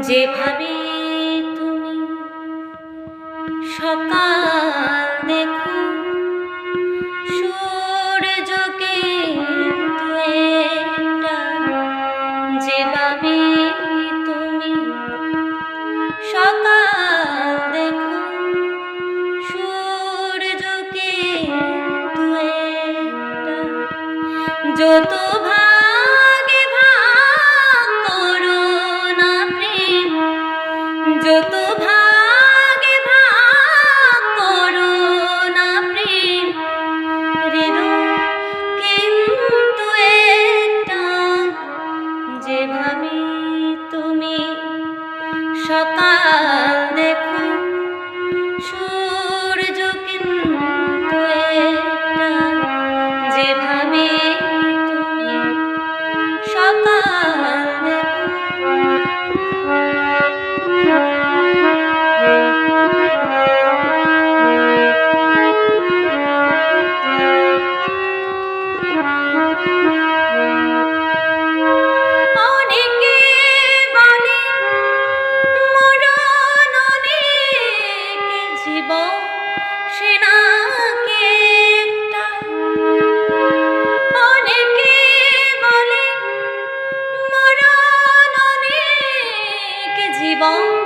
যেভাবে তুমি সকাল দেখো সূর্যকে যেভাবে তুমি সকাল দেখো সূর্যকে যত ঢাকা 吗？